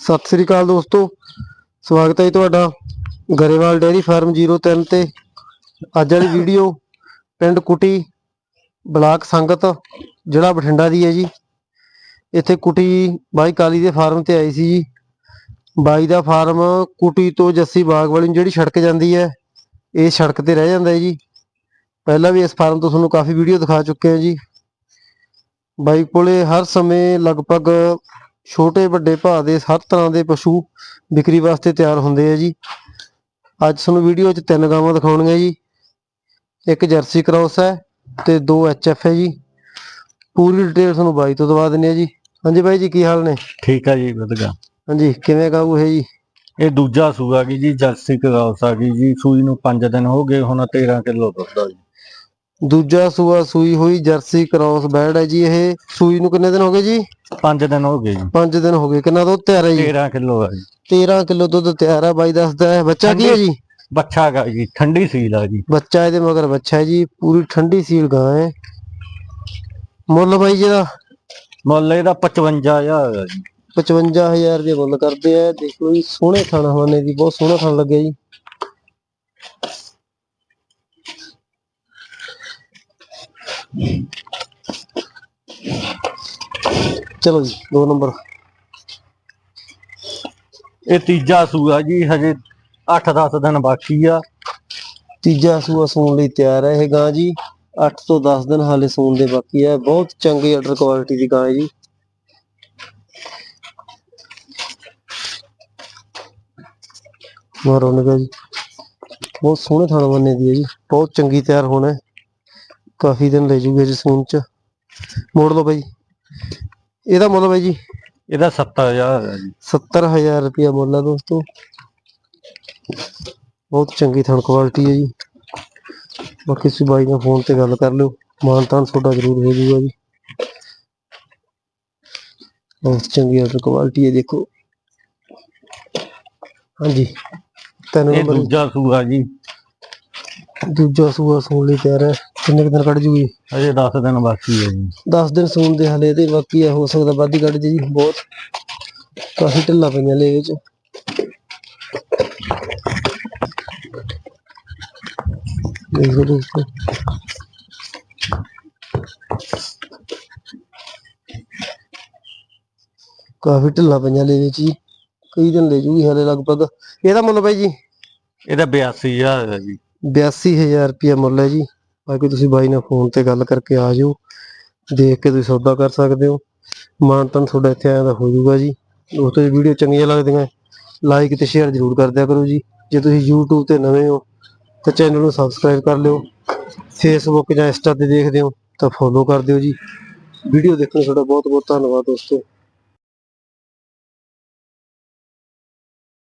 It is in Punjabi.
ਸਤਿ ਸ੍ਰੀ ਅਕਾਲ ਦੋਸਤੋ। ਸਵਾਗਤ ਹੈ ਜੀ ਤੁਹਾਡਾ ਗਰੇਵਾਲ ਡੇਅਰੀ ਫਾਰਮ 03 ਤੇ। ਅੱਜ ਵਾਲੀ ਵੀਡੀਓ ਪਿੰਡ ਕੁਟੀ ਬਲਾਕ ਸੰਗਤ ਜਿਹੜਾ ਬਠਿੰਡਾ ਦੀ ਹੈ ਜੀ। ਇੱਥੇ ਕੁਟੀ ਬਾਈ ਕਾਲੀ ਦੇ ਫਾਰਮ ਤੇ ਆਈ ਸੀ ਜੀ। ਬਾਈ ਦਾ ਫਾਰਮ ਕੁਟੀ ਤੋਂ ਜੱਸੀ ਬਾਗ ਵਾਲੀ ਨੂੰ ਜਿਹੜੀ ਸੜਕ ਜਾਂਦੀ ਹੈ, ਇਹ ਸੜਕ ਤੇ ਰਹਿ ਜਾਂਦਾ ਹੈ ਜੀ। ਪਹਿਲਾਂ ਵੀ ਇਸ ਫਾਰਮ ਤੋਂ ਤੁਹਾਨੂੰ ਕਾਫੀ ਵੀਡੀਓ ਦਿਖਾ ਚੁੱਕੇ ਹਾਂ ਜੀ। ਬਾਈ ਕੋਲੇ ਹਰ ਸਮੇਂ ਲਗਭਗ ਛੋਟੇ ਵੱਡੇ ਭਾਅ ਦੇ ਹਰ ਤਰ੍ਹਾਂ ਦੇ ਪਸ਼ੂ ਵਿਕਰੀ ਵਾਸਤੇ ਤਿਆਰ ਹੁੰਦੇ ਆ ਜੀ। ਅੱਜ ਤੁਹਾਨੂੰ ਵੀਡੀਓ 'ਚ ਤਿੰਨ ਗਾਵਾਂ ਦਿਖਾਉਣੀਆਂ ਜੀ। ਇੱਕ ਜਰਸੀ ਕ੍ਰਾਸ ਹੈ ਤੇ ਦੋ ਐਫ ਹੈ ਜੀ। ਪੂਰੀ ਡਿਟੇਲ ਤੁਹਾਨੂੰ ਬਾਈ ਤੋਂ ਦਵਾ ਦਿੰਨੇ ਆ ਜੀ। ਹਾਂਜੀ ਬਾਈ ਜੀ ਕੀ ਹਾਲ ਨੇ? ਠੀਕ ਆ ਜੀ ਵਧੀਆ। ਹਾਂਜੀ ਕਿਵੇਂ ਗਾਊ ਹੈ ਜੀ? ਇਹ ਦੂਜਾ ਸੂਆ ਗਈ ਜੀ ਜਰਸੀ ਕਰਾਉਸ ਆ ਗਈ ਜੀ। ਸੂਈ ਨੂੰ 5 ਦਿਨ ਹੋ ਗਏ ਹੁਣ 13 ਕਿਲੋ ਦੁੱਧ ਆ ਜੀ। ਦੂਜਾ ਸੂਆ ਸੂਈ ਹੋਈ ਜਰਸੀ ਕ੍ਰਾਸ ਬੈਡ ਹੈ ਜੀ ਇਹ। ਸੂਈ ਨੂੰ ਕਿੰਨੇ ਦਿਨ ਹੋ ਗਏ ਜੀ? 5 ਦਿਨ ਹੋ ਗਏ ਜੀ। 5 ਦਿਨ ਹੋ ਗਏ। ਕਿੰਨਾ ਦੁੱਧ ਤਿਆਰ ਹੈ ਜੀ? 13 ਕਿਲੋ ਆ ਜੀ। 13 ਕਿਲੋ ਦੁੱਧ ਤਿਆਰ ਹੈ ਬਾਈ ਦੱਸਦਾ ਹੈ। ਬੱਚਾ ਕੀ ਹੈ ਜੀ? ਬੱਚਾ ਗਾ ਜੀ ਠੰਡੀ ਸੀਲ ਆ ਜੀ। ਬੱਚਾ ਇਹਦੇ ਮਗਰ ਬੱਚਾ ਹੈ ਜੀ। ਪੂਰੀ ਠੰਡੀ ਸੀਲ ਗਾਂ ਹੈ। ਮੁੱਲ ਬਾਈ ਜੀ ਦਾ ਮੁੱਲ ਇਹਦਾ 55000 ਆ ਜੀ। 55000 ਦੇ ਮੁੱਲ ਕਰਦੇ ਆ। ਦੇਖ ਜੀ ਸੋਹਣੇ ਥਣ ਹਵਾਨੇ ਦੀ ਬਹੁਤ ਸੋਹਣਾ ਥਣ ਲੱਗਿਆ ਜੀ। ਚਲੋ ਜੀ, ਦੋ ਨੰਬਰ। ਇਹ ਤੀਜਾ ਸੂਆ ਜੀ, ਹਜੇ 8-10 ਦਿਨ ਬਾਕੀ ਆ। ਤੀਜਾ ਸੂਆ ਸੂਣ ਲਈ ਤਿਆਰ ਹੈ ਇਹ ਗਾਂ ਜੀ। 8 ਤੋਂ 10 ਦਿਨ ਹਾਲੇ ਸੂਣ ਦੇ ਬਾਕੀ ਹੈ ਬਹੁਤ ਚੰਗੀ ਆਰਡਰ ਕੁਆਲਿਟੀ ਦੀ ਗਾਂ ਹੈ ਜੀ। ਮਾਰੋ ਨਿਕਾ ਜੀ। ਬਹੁਤ ਸੋਹਣੇ ਥਣ ਬੰਨੇ ਦੀ ਹੈ ਜੀ। ਬਹੁਤ ਚੰਗੀ ਤਿਆਰ ਹੋਣਾ ਹੈ। ਕਾਫੀ ਦਿਨ ਲੈ ਜੂਗੇ ਜੀ ਸੂਣ ਚ। ਮੋੜ ਲਓ ਬਾਈ। ਇਹਦਾ ਮੁੱਲ ਬਾਈ ਜੀ? ਇਹਦਾ 70000 ਆ ਜੀ। 70000 ਰੁਪਇਆ ਮੁੱਲ ਹੈ ਦੋਸਤੋ। ਬਹੁਤ ਚੰਗੀ ਥਣ ਕੁਆਲਿਟੀ ਹੈ ਜੀ। ਬਾਕੀ ਤੁਸੀਂ ਬਾਈ ਨਾਲ ਫੋਨ ਤੇ ਗੱਲ ਕਰ ਲਿਓ। ਮਾਨ ਤਾਨ ਤੁਹਾਡਾ ਜ਼ਰੂਰ ਹੋ ਜਾਊਗਾ ਜੀ। ਬਹੁਤ ਚੰਗੀ ਆਰਡਰ ਕੁਆਲਿਟੀ ਹੈ ਦੇਖੋ। ਹਾਂਜੀ। ਤਿੰਨ ਇਹ ਨੰਬਰ ਦੂਜਾ ਸੂਆ ਜੀ। ਦੂਜਾ ਸੂਆ ਸੂਣ ਲਈ ਤਿਆਰ ਹੈ। ਕਿੰਨੇ ਕੁ ਦਿਨ ਕੱਢ ਜੂਗੀ? ਹਜੇ 10 ਦਿਨ ਬਾਕੀ ਆ ਜੀ। 10 ਦਿਨ ਸੂਣ ਦੇ ਹਲੇ ਤੇ ਬਾਕੀ ਹੈ ਹੋ ਸਕਦਾ ਵੱਧ ਹੀ ਕੱਢ ਜੇ ਜੀ ਬਹੁਤ। ਕਾਫੀ ਢਿੱਲਾ ਪਈਆਂ ਲੈ ਵਿੱਚ। ਦੇਖ ਲਓ ਦੋਸਤੋ ਕਾਫੀ ਢਿੱਲਾ ਪਈਆਂ ਲੈ ਵਿੱਚ ਜੀ। ਕਈ ਦਿਨ ਲੈ ਜੂਗੀ ਹਲੇ ਲਗਭਗ। ਇਹਦਾ ਮੁੱਲ ਬਾਈ ਜੀ? ਇਹਦਾ 82000 ਆ ਜੀ। 82000 ਰੁਪਇਆ ਮੁੱਲ ਹੈ ਜੀ। ਬਾਕੀ ਤੁਸੀਂ ਬਾਈ ਨਾਲ ਫੋਨ ਤੇ ਗੱਲ ਕਰਕੇ ਆ ਜਾਓ, ਦੇਖ ਕੇ ਤੁਸੀਂ ਸੌਦਾ ਕਰ ਸਕਦੇ ਹੋ। ਮਾਨਤਨ ਤੁਹਾਡਾ ਇੱਥੇ ਆਇਆ ਦਾ ਹੋ ਜਾਊਗਾ ਜੀ। ਦੋਸਤੋ ਇਹ ਵੀਡੀਓ ਚੰਗੀਆਂ ਲੱਗਦੀਆਂ ਲਾਈਕ ਤੇ ਸ਼ੇਅਰ ਜ਼ਰੂਰ ਕਰ ਦਿਆ ਕਰੋ ਜੀ। ਜੇ ਤੁਸੀਂ YouTube ਤੇ ਨਵੇਂ ਹੋ, ਤਾਂ ਚੈਨਲ ਨੂੰ ਸਬਸਕ੍ਰਾਈਬ ਕਰ ਲਿਓ। Facebook ਜਾਂ Insta ਤੇ ਦੇਖਦੇ ਹੋ, ਤਾਂ ਫੋਲੋ ਕਰ ਦਿਓ ਜੀ। ਵੀਡੀਓ ਦੇਖਣ ਲਈ ਤੁਹਾਡਾ ਬਹੁਤ ਬਹੁਤ ਧੰਨਵਾਦ ਦੋਸਤੋ।